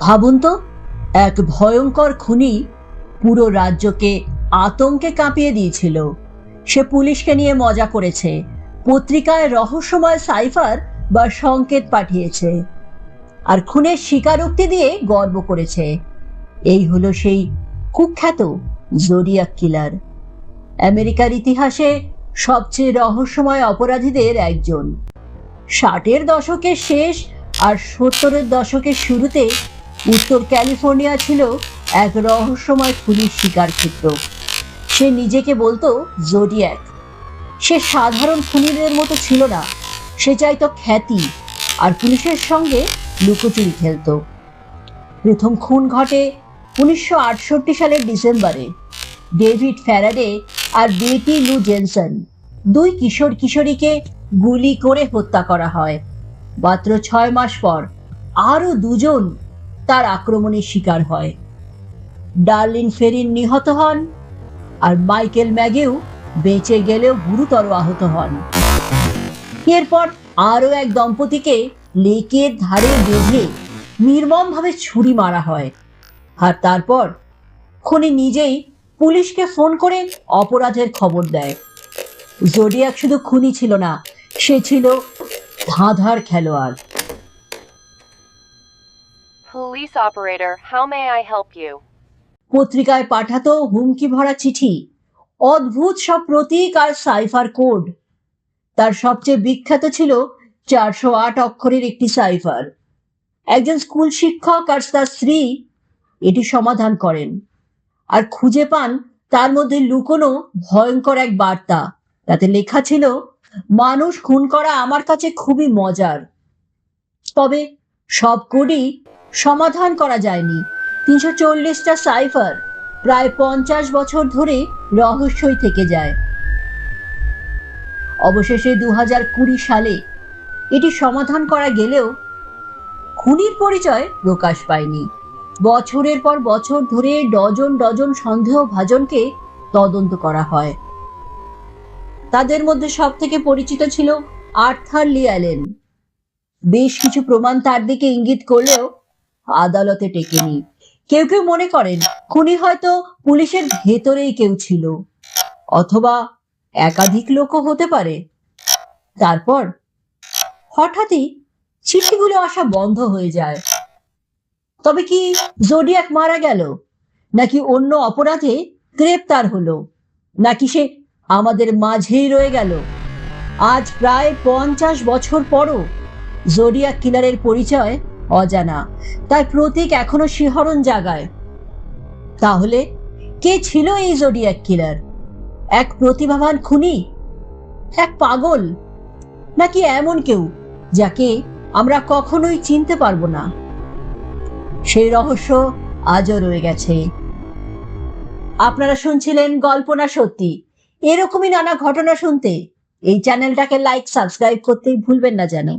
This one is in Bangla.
ভাবুন তো, এক ভয়ঙ্কর খুনি পুরো রাজ্যকে আতঙ্কে কাঁপিয়ে দিয়েছিল। সে পুলিশকে নিয়ে মজা করেছে, পত্রিকায় রহস্যময় সাইফার বা সংকেত পাঠিয়েছে, আর খুনের স্বীকারোক্তি দিয়ে গর্ব করেছে। এই হলো সেই কুখ্যাত জোরিয়াক কিলার আমেরিকার ইতিহাসে সবচেয়ে রহস্যময় অপরাধীদের একজন। ষাটের দশকের শেষ আর সত্তরের দশকের শুরুতে উত্তর ক্যালিফোর্নিয়া ছিল এক রহস্যময় খুনির শিকার ক্ষেত্র সে নিজেকে বলতো জোডিয়াক। সে সাধারণ খুনিদের মতো ছিল না, সে চাইতো খ্যাতি আর পুলিশের সঙ্গে লুকোচুরি খেলতো। প্রথম খুন ঘটে উনিশশো আটষট্টি সালের ডিসেম্বরে। ডেভিড ফ্যারাডে আর বেটি লু জেনসন, দুই কিশোর কিশোরীকে গুলি করে হত্যা করা হয়। মাত্র ছয় মাস পর আরও দুজন তার আক্রমণের শিকার হয়। ডার্লিন ফেরিন নিহত হন আর মাইকেল ম্যাগেও বেঁচে গেলেও গুরুতর আহত হন। এরপর আরও এক দম্পতিকে লেকের ধারে বেঁধে নির্মমভাবে ছুরি মারা হয় আর তারপর খুনি নিজেই পুলিশকে ফোন করে অপরাধের খবর দেয়। জোডিয়াক শুধু খুনি ছিল না, সে ছিল ধাঁধার খেলোয়াড়। Police operator, how may I help you? পত্রিকায় পাঠাতো হুমকি ভরা চিঠি। অদ্ভুত সব প্রতীক আর সাইফার কোড। তার সবচেয়ে বিখ্যাত ছিল চারশো আট অক্ষরের একটি সাইফার। একজন স্কুল শিক্ষক আর তার স্ত্রী এটি সমাধান করেন। আর খুঁজে পান তার মধ্যে লুকোনো ভয়ঙ্কর এক বার্তা। তাতে লেখা ছিল মানুষ খুন করা আমার কাছে খুবই মজার। তবে সব কোডই সমাধান করা যায়নি। তিনশো চল্লিশটা সাইফার প্রায় পঞ্চাশ বছর ধরে রহস্যই থেকে যায়। অবশেষে দু কুড়ি সালে এটি সমাধান করা গেলেও খুনির পরিচয় প্রকাশ পায়নি। বছরের পর বছর ধরে ডজন ডজন সন্দেহভাজনকে তদন্ত করা হয়। তাদের মধ্যে সব থেকে পরিচিত ছিল আর্থার লিয়ালেন বেশ কিছু প্রমাণ তার দিকে ইঙ্গিত করলেও আদালতে টেকেনি। কেউ কেউ মনে করেন খুনি হয়তো পুলিশের ভেতরেই কেউ ছিল। অথবা একাধিক লোকও হতে পারে। তারপর হঠাৎই চিঠিগুলো আসা বন্ধ হয়ে যায়। তবে কি জোডিয়াক মারা গেল? নাকি অন্য অপরাধে গ্রেপ্তার হলো? নাকি সে আমাদের মাঝেই রয়ে গেল? আজ প্রায় পঞ্চাশ বছর পরও জোডিয়াক কিলারের পরিচয় অজানা। তার প্রতীক এখনও শিহরণ জাগায়। তাহলে কে ছিল এই জোডিয়াক কিলার এক প্রতিভাবান খুনি? এক পাগল? নাকি এমন কেউ যাকে আমরা কখনোই চিনতে পারব না? সেই রহস্য আজও রয়ে গেছে। আপনারা শুনছিলেন গল্প না সত্যি। এরকমই নানা ঘটনা শুনতে এই চ্যানেলটাকে লাইক সাবস্ক্রাইব করতেই ভুলবেন না যেন।